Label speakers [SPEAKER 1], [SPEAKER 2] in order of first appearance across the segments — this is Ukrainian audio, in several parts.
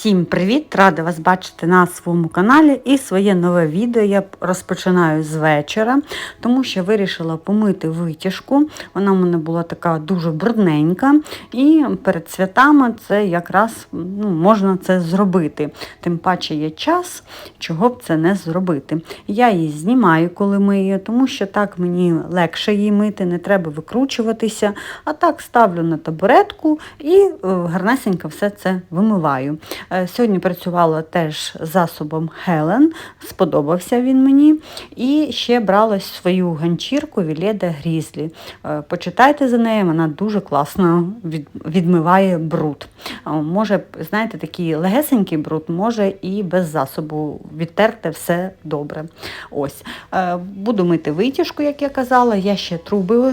[SPEAKER 1] Усім привіт! Рада вас бачити на своєму каналі. І своє нове відео я розпочинаю з вечора, тому що вирішила помити витяжку. Вона в мене була така дуже брудненька, і перед святами це якраз ну, можна це зробити. Тим паче є час, чого б це не зробити. Я її знімаю, коли мию, тому що так мені легше її мити, не треба викручуватися. А так ставлю на табуретку і е, гарнесенько все це вимиваю. Е, Сьогодні працювала теж засобом Helen, сподобався він мені. І ще брала свою ганчірку Віледа Грізлі. Е, Почитайте за нею, вона дуже класно відмиває бруд. Е, Може, знаєте, такий легесенький бруд, може і без засобу відтерти все добре. Ось. Буду мити витяжку, як я казала. Я ще труби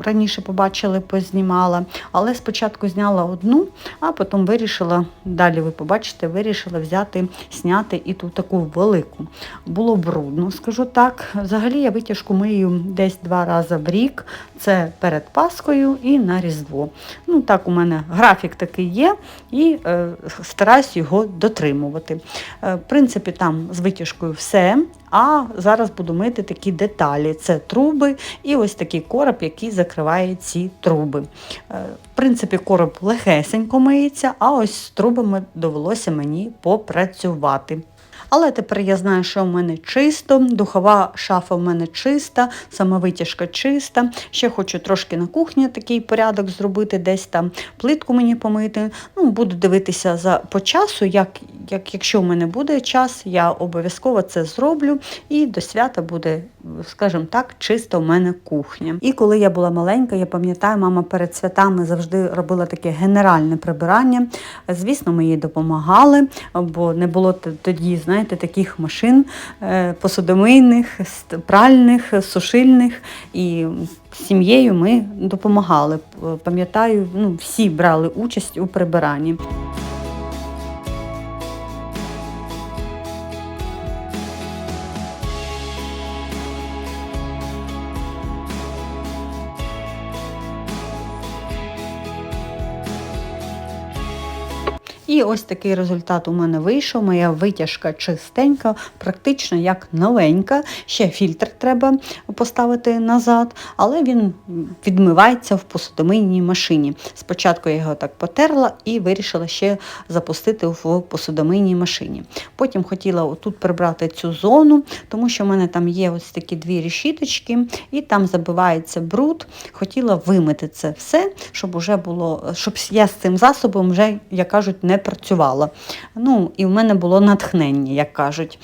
[SPEAKER 1] раніше побачили, познімала. Але спочатку зняла одну, а потім вирішила, далі ви побачите, вирішила взяти, зняти і ту таку велику. Було брудно, скажу так. Взагалі я витяжку мию десь два рази в рік. Це перед Паскою і на Різдво. Ну так, у мене графік такий є, і е, стараюсь його дотримувати. Е, в принципі, там з витяжкою все. А зараз буду мити такі деталі: це труби і ось такий короб, який закриває ці труби. Е, В принципі, короб легесенько миється, а ось з трубами довелося мені попрацювати. Але тепер я знаю, що в мене чисто, духова шафа в мене чиста, сама витяжка чиста. Ще хочу трошки на кухні такий порядок зробити, десь там плитку мені помити. Ну, буду дивитися за, по часу, як, як, якщо в мене буде час, я обов'язково це зроблю. І до свята буде, скажімо так, чисто в мене кухня. І коли я була маленька, я пам'ятаю, мама перед святами завжди робила таке генеральне прибирання. Звісно, ми їй допомагали, бо не було тоді, знаєте, таких машин е, посудомийних, пральних, сушильних. І сім'єю ми допомагали. Пам'ятаю, ну, всі брали участь у прибиранні. І ось такий результат у мене вийшов. Моя витяжка чистенька, практично як новенька. Ще фільтр треба поставити назад, але він відмивається в посудомийній машині. Спочатку я його так потерла і вирішила ще запустити в посудомийній машині. Потім хотіла тут прибрати цю зону, тому що в мене там є ось такі дві решіточки, і там забивається бруд. Хотіла вимити це все, щоб уже було, щоб я з цим засобом вже, як кажуть, не працювала. Ну, і в мене було натхнення, як кажуть.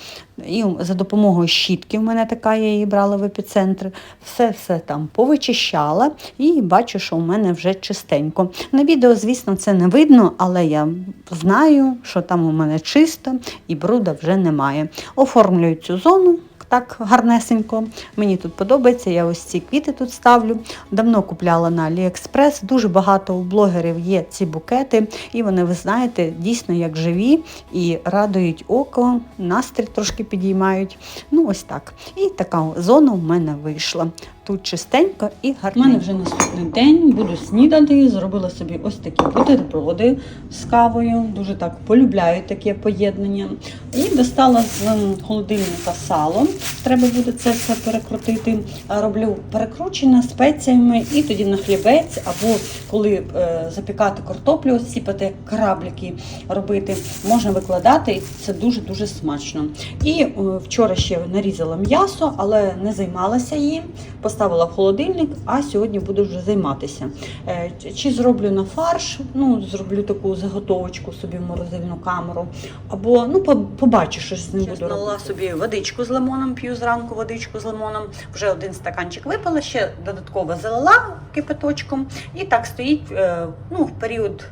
[SPEAKER 1] І за допомогою щітки в мене така, я її брала в епіцентр. Все-все там повичищала і бачу, що в мене вже чистенько. На відео, звісно, це не видно, але я знаю, що там у мене чисто і бруда вже немає. Оформлюю цю зону. Так гарнесенько. Мені тут подобається. Я ось ці квіти тут ставлю. Давно купляла на AliExpress. Дуже багато у блогерів є ці букети, і вони, ви знаєте, дійсно як живі і радують око, настрій трошки підіймають. Ну, ось так. І така зона в мене вийшла. Тут чистенько і гарненько. У мене вже наступний день, буду снідати. Зробила собі ось такі бутерброди з кавою. Дуже так полюбляю таке поєднання. І достала з холодильника сало. Треба буде це все перекрутити. Роблю перекручене спеціями і тоді на хлібець, або коли е, запікати картоплю, сіпати краблики робити, можна викладати, і це дуже-дуже смачно. І е, вчора ще нарізала м'ясо, але не займалася їм. Поставила в холодильник, а сьогодні буду вже займатися. Е, чи- зроблю на фарш, ну, зроблю таку заготовочку собі в морозильну камеру, або ну, побачу, що з ним буду робити. Собі водичку з лимоном, п'ю зранку водичку з лимоном. Вже один стаканчик випила, ще додатково залила кипяточком. І так стоїть е, ну, в період,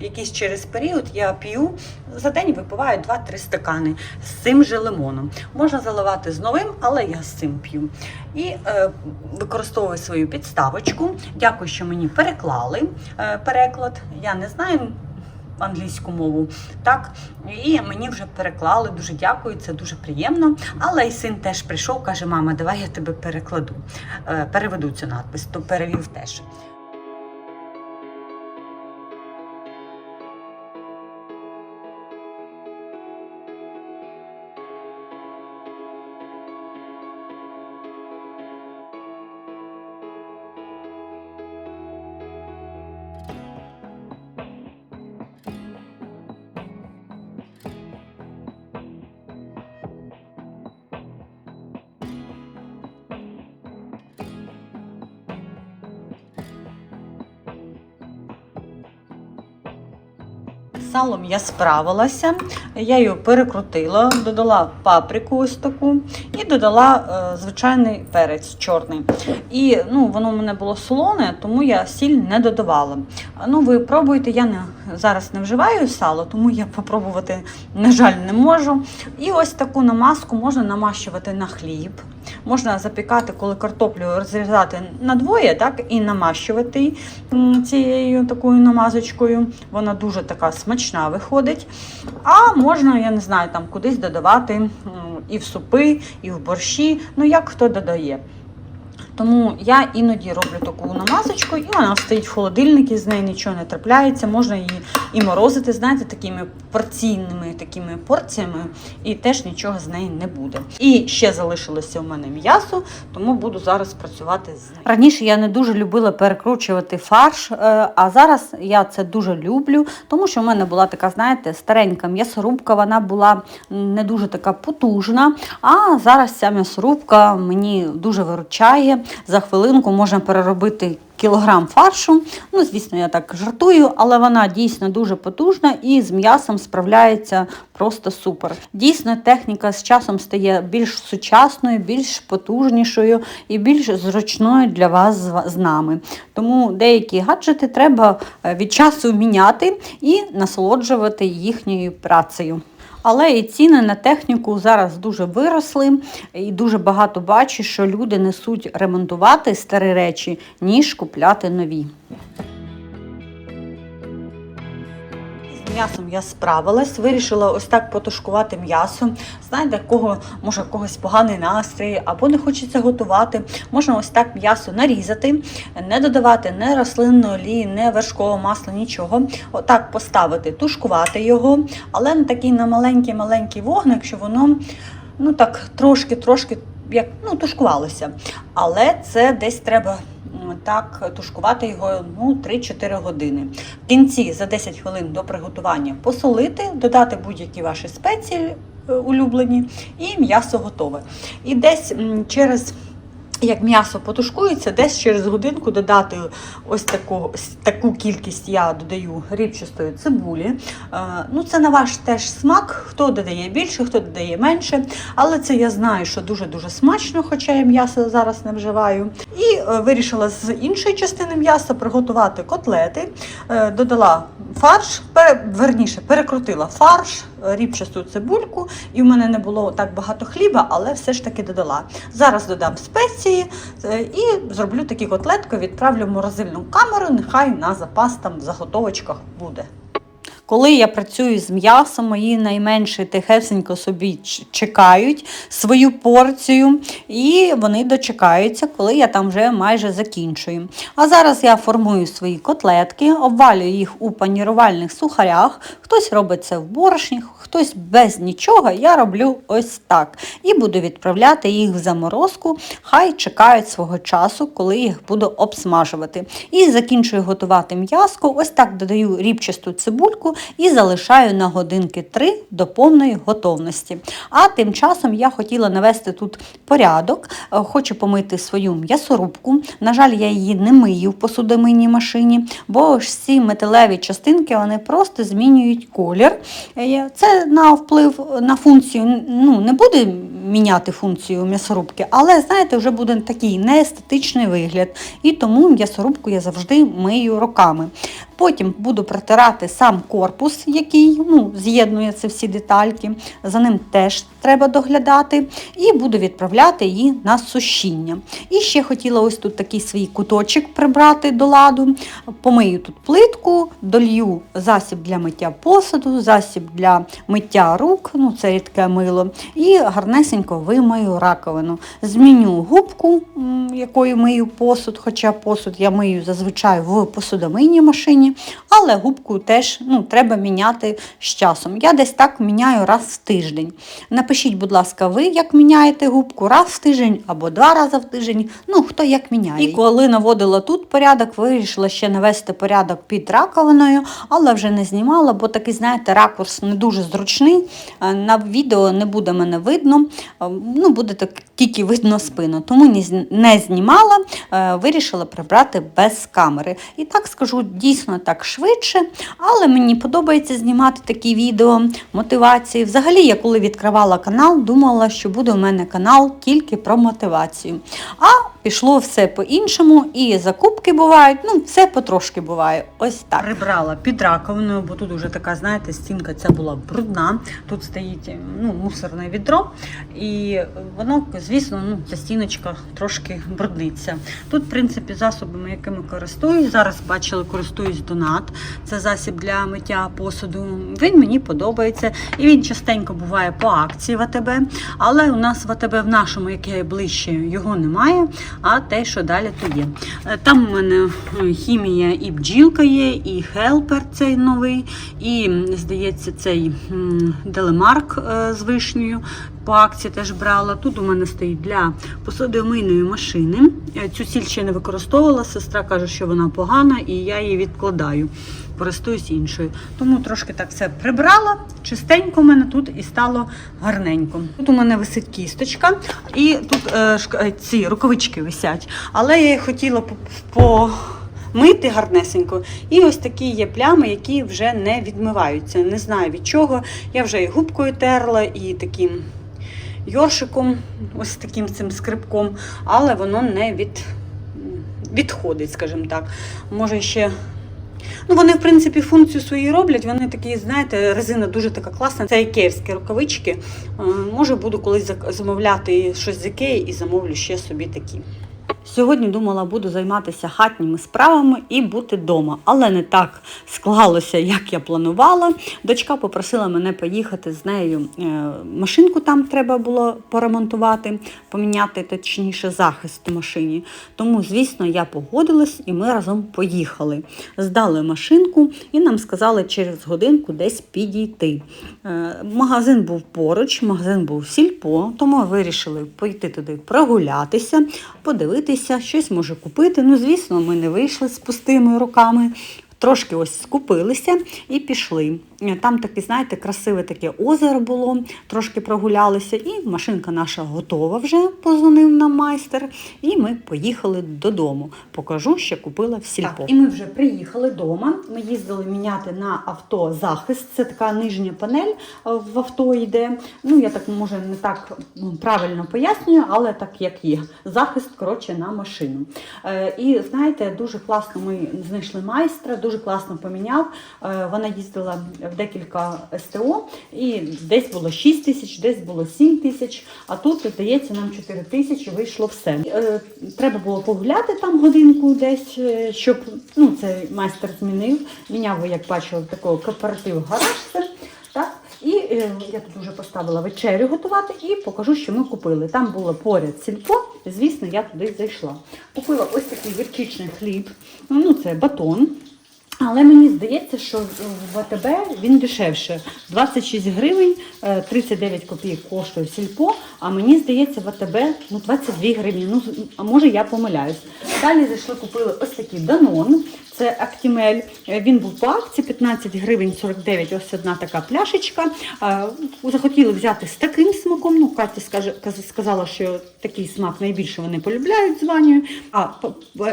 [SPEAKER 1] якийсь через період я п'ю. За день випиваю 2-3 стакани з цим же лимоном. Можна заливати з новим, але я з цим п'ю. І е, використовую свою підставочку. Дякую, що мені переклали е, переклад. Я не знаю. Англійську мову, так і мені вже переклали. Дуже дякую, це дуже приємно. Але і син теж прийшов, каже: мама, давай я тебе перекладу, е, переведу цю надпис, то перевів теж. Салом я справилася, я його перекрутила, додала паприку ось таку і додала е, звичайний перець чорний. І ну, воно в мене було солоне, тому я сіль не додавала. Ну, ви пробуйте, я не, зараз не вживаю сало, тому я попробувати, на жаль, не можу. І ось таку намазку можна намащувати на хліб. Можна запікати, коли картоплю розрізати на двоє, так, і намащувати цією такою намазочкою. Вона дуже така смачна виходить. А можна, я не знаю, там кудись додавати і в супи, і в борщі, ну як хто додає. Тому я іноді роблю таку намазочку, і вона стоїть в холодильнику, з неї нічого не трапляється. Можна її і морозити, знаєте, такими порційними такими порціями, і теж нічого з неї не буде. І ще залишилося у мене м'ясо, тому буду зараз працювати з ним. Раніше я не дуже любила перекручувати фарш, е, а зараз я це дуже люблю, тому що в мене була така, знаєте, старенька м'ясорубка, вона була не дуже така потужна. А зараз ця м'ясорубка мені дуже виручає. За хвилинку можна переробити кілограм фаршу. Ну, звісно, я так жартую, але вона дійсно дуже потужна і з м'ясом справляється просто супер. Дійсно, техніка з часом стає більш сучасною, більш потужнішою і більш зручною для вас з- нами. Тому деякі гаджети треба е, від часу міняти і насолоджувати їхньою працею. Але і ціни на техніку зараз дуже виросли, і дуже багато бачу, що люди несуть ремонтувати старі речі, ніж купляти нові. М'ясом я справилась, вирішила ось так потушкувати м'ясо. Знаєте, кого може когось поганий настрій або не хочеться готувати. Можна ось так м'ясо нарізати, не додавати не рослинної олії, не вершкового масла, нічого. Отак поставити, тушкувати його, але на такий на маленький-маленький вогник, щоб воно ну так трошки-трошки як ну, тушкувалося. Але це десь треба так тушкувати його ну, 3-4 години. В кінці за 10 хвилин до приготування посолити, додати будь-які ваші спеції е, улюблені, і м'ясо готове. І десь через як м'ясо потушкується, десь через годинку додати ось таку, таку кількість я додаю рібчастої цибулі. Е, ну, це на ваш теж смак, хто додає більше, хто додає менше. Але це я знаю, що дуже-дуже смачно, хоча я м'ясо зараз не вживаю. І е, вирішила з іншої частини м'яса приготувати котлети, Е, додала фарш, верніше перекрутила фарш, рібчасту цибульку, і в мене не було так багато хліба, але все ж таки додала. Зараз додам спеції е, і зроблю такі котлетки, відправлю в морозильну камеру, нехай на запас там в заготовочках буде. Коли я працюю з м'ясом, мої найменші тихесенько собі чекають свою порцію, і вони дочекаються, коли я там вже майже закінчую. А зараз я формую свої котлетки, обвалюю їх у панірувальних сухарях. Хтось робить це в борошні, хтось без нічого. Я роблю ось так. І буду відправляти їх в заморозку. Хай чекають свого часу, коли їх буду обсмажувати. І закінчую готувати м'яско. Ось так додаю рібчасту цибульку і залишаю на годинки 3 до повної готовності. А тим часом я хотіла навести тут порядок. Е, Хочу помити свою м'ясорубку. На жаль, я її не мию в посудомийній машині, бо ж ці металеві частинки вони просто змінюють колір. Е, Це на вплив на функцію ну, не буде міняти функцію м'ясорубки, але знаєте, вже буде такий неестетичний вигляд. І тому м'ясорубку я завжди мию руками. Потім буду протирати сам корпус, який ну, з'єднує це всі детальки. За ним теж треба доглядати. І буду відправляти її на сушіння. І ще хотіла ось тут такий свій куточок прибрати до ладу. Помию тут плитку, долью засіб для миття посуду, засіб для миття рук, ну це рідке мило, і гарнесенько вимию раковину. Зміню губку, якою мию посуд, хоча посуд я мию зазвичай в посудомийній машині, але губку теж ну, треба міняти з часом. Я десь так міняю раз в тиждень. Напишіть, будь ласка, ви як міняєте губку раз в тиждень або два рази в тиждень, ну хто як міняє. І коли наводила тут порядок, вирішила ще навести порядок під раковиною, але вже не знімала, бо такий, знаєте, ракурс не дуже зручний. Е, На відео не буде мене видно, е, ну буде так тільки видно спину. Тому не знімала, е, вирішила прибрати без камери. І так скажу, дійсно так швидше, але мені подобається знімати такі відео мотивації. Взагалі, я коли відкривала канал, думала, що буде у мене канал тільки про мотивацію. А пішло все по-іншому, і закупки бувають, ну, все потрошки буває. Ось так. Прибрала під раковиною, бо тут вже така, знаєте, стінка ця була брудна. Тут стоїть ну, мусорне відро, і воно, звісно, ну, ця стіночка трошки брудниться. Тут, в принципі, засобами, якими користуюсь, зараз бачили, користуюсь донат. Це засіб для миття посуду. Він мені подобається. І він частенько буває по акції в АТБ. Але у нас в АТБ в нашому, яке ближче, його немає, а те, що далі, то є. Е, Там у мене е, хімія і бджілка є, і хелпер цей новий, і, здається, цей делемарк е, з вишнею. По акції теж брала. Тут у мене стоїть для посудомийної машини. Е, Цю сіль ще не використовувала. Сестра каже, що вона погана, і я її відкладаю. Користуюсь іншою. Тому трошки так все прибрала. Чистенько у мене тут і стало гарненько. Тут у мене висить кісточка, і тут е, е, ці рукавички висять. Але я їх хотіла по. по Мити гарнесенько, і ось такі є плями, які вже не відмиваються. Не знаю від чого. Я вже і губкою терла, і таким йоршиком, ось таким цим скрипком, але воно не від, відходить, скажімо так. Може ще. Ну, вони, в принципі, функцію свою роблять. Вони такі, знаєте, резина дуже така класна. Це ікеївські рукавички. Е, Може, буду колись замовляти щось з ікеї і замовлю ще собі такі. Сьогодні думала, буду займатися хатніми справами і бути вдома, але не так склалося, як я планувала. Дочка попросила мене поїхати з нею. е, Машинку там треба було поремонтувати, поміняти точніше захист у машині. Тому, звісно, я погодилась і ми разом поїхали. Здали машинку і нам сказали через годинку десь підійти. Е, Магазин був поруч, магазин був сільпо, тому вирішили пойти туди прогулятися, подивитися, щось може купити. Ну, звісно, ми не вийшли з пустими руками. Трошки ось скупилися і пішли. Там таке, знаєте, красиве таке озеро було, трошки прогулялися, і машинка наша готова вже, позвонив нам майстер. І ми поїхали додому. Покажу, що купила в сільпо. Так, і ми вже приїхали вдома. Ми їздили міняти на авто захист. Це така нижня панель в авто йде. Ну, я так може не так правильно пояснюю, але так як є. Захист, коротше, на машину. Е, І знаєте, дуже класно ми знайшли майстра, дуже класно поміняв. Е, Вона їздила декілька СТО, і десь було 6 тисяч, десь було 7 тисяч, а тут, здається, нам 4 тисячі вийшло все. Е, Треба було погуляти там годинку десь, е, щоб ну, це майстер змінив. Міняв, як бачили, такого кооператив гараж. Так? І е, я тут вже поставила вечерю готувати і покажу, що ми купили. Там було поряд сільпо, звісно, я туди зайшла. Купила ось такий гірчичний хліб, ну це батон. Але мені здається, що в АТБ він дешевше. 26 гривень, е, 39 копійок коштує сільпо, а мені здається, в АТБ ну, 22 гривні. Ну, а може я помиляюсь. Далі зайшли, купили ось такий данон. Це Актімель. Е, Він був по акції 15 гривень 49, ось одна така пляшечка. Е, Захотіли взяти з таким смаком. Ну, Катя скаже, сказала, що такий смак найбільше вони полюбляють з Ванею. А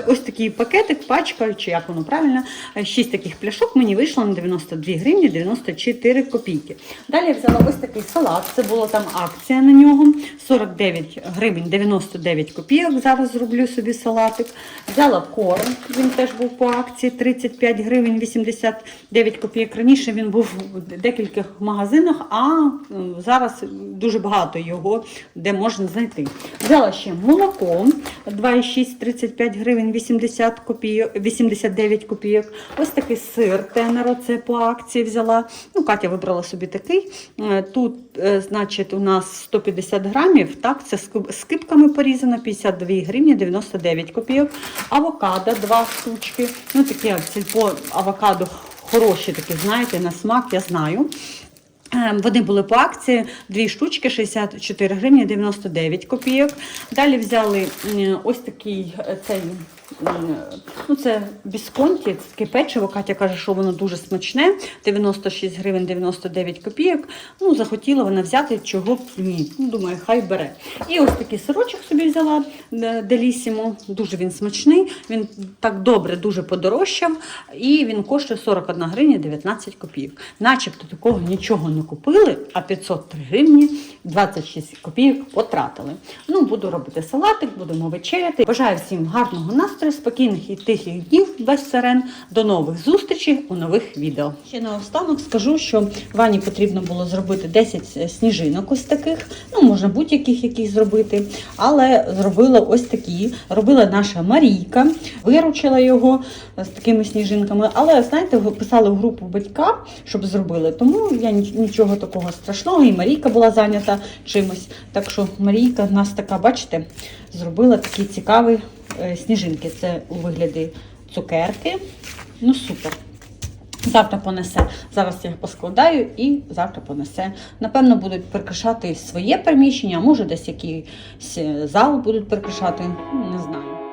[SPEAKER 1] ось такий пакетик, пачка, чи як воно правильно, 6 таких пляшок мені вийшло на 92 гривні 94 копійки. Далі я взяла ось такий салат. Це була там акція на нього. 49 гривень 99 копійок. Зараз зроблю собі салатик. Взяла корм, він теж був по акції 35 гривень 89 копійок. Раніше він був в декількох магазинах, а зараз дуже багато його де можна знайти. Взяла ще молоко 2,6 35 гривень 80 копійок, 89 копійок. Ось такий сир тенеро, це по акції взяла. Ну, Катя вибрала собі такий. Е, Тут, е, значить, у нас 150 грамів, так, це з куб- з кипками порізано, 52 гривні 99 копійок. Авокадо, два штучки. Ну, такі як сільпо авокадо хороші, такі, знаєте, на смак, я знаю. Е, Вони були по акції, дві штучки 64 гривні 99 копійок. Далі взяли ось такий е, цей ну це бісконті, це таке печиво. Катя каже, що воно дуже смачне. 96 гривень 99 копійок. Ну, захотіла вона взяти, чого б ні. Ну, думаю, хай бере. І ось такий сирочок собі взяла е, Делісімо. Дуже він смачний. Він так добре, дуже подорожчав. І він коштує 41 гривня 19 копійок. Начебто такого нічого не купили, а 503 гривні 26 копійок потратили. Ну, буду робити салатик, будемо вечеряти. Бажаю всім гарного настрою, спокійних і тихих днів без сирен. До нових зустрічей у нових відео. Ще наостанок скажу, що Вані потрібно було зробити 10 сніжинок ось таких, ну можна будь-яких яких зробити, але зробила ось такі. Робила наша Марійка, виручила його з такими сніжинками. Але знаєте, писали в групу батька, щоб зробили. Тому я ніч- нічого такого страшного. І Марійка була зайнята чимось. Так що Марійка нас така, бачите, зробила такі цікаві е, сніжинки. Це у вигляді цукерки. Ну супер. Завтра понесе. Зараз я поскладаю і завтра понесе. Напевно, будуть прикрашати своє приміщення, а може десь якийсь е, зал будуть прикрашати. Не знаю.